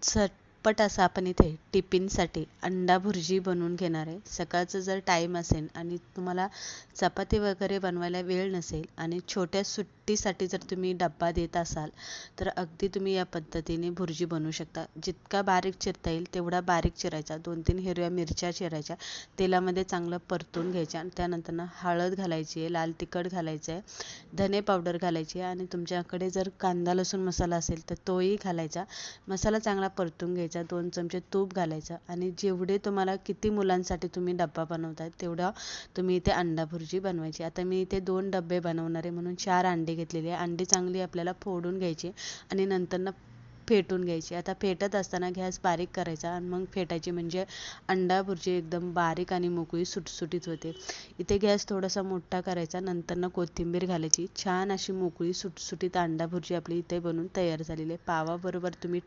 Z झटपट असं आपण इथे टिफिनसाठी अंडा भुर्जी बनवून घेणार आहे. सकाळचं जर टाईम असेल आणि तुम्हाला चपाती वगैरे बनवायला वेळ नसेल आणि छोट्या सुट्टीसाठी जर तुम्ही डब्बा देत असाल तर अगदी तुम्ही या पद्धतीने भुर्जी बनवू शकता. जितका बारीक चिरता येईल तेवढा बारीक चिरायचा. दोन तीन हिरव्या मिरच्या चिरायच्या. तेलामध्ये चांगलं परतून घ्यायच्या. आणि त्यानंतर हळद घालायची आहे लाल तिखट घालायचं आहे धने पावडर घालायची आहे. आणि तुमच्याकडे जर कांदा लसूण मसाला असेल तर तोही घालायचा. मसाला चांगला परतून घ्यायचा. दोन चमचे तूप घालायचं आणि जेवढे तुम्हाला किती मुलांसाठी तुम्ही डब्बा बनवताय तेवढा तुम्ही इथे अंडा भुर्जी बनवायची. आता मी इथे दोन डबे बनवणार आहे म्हणून चार अंडे घेतलेले आहे. अंडी चांगली आपल्याला फोडून घ्यायची आणि नंतर फेटून घ्यायची. आता फेटत असताना गॅस बारीक करायचा आणि मग फेटायची म्हणजे अंडा भुर्जी एकदम बारीक आणि मोकळी सुटसुटीत होते. इथे गॅस थोडासा मोठा करायचा नंतर कोथिंबीर घालायची. छान अशी मोकळी सुटसुटीत अंडा भुर्जी आपली इथे बनवून तयार झालेली आहे. पावाबरोबर तुम्ही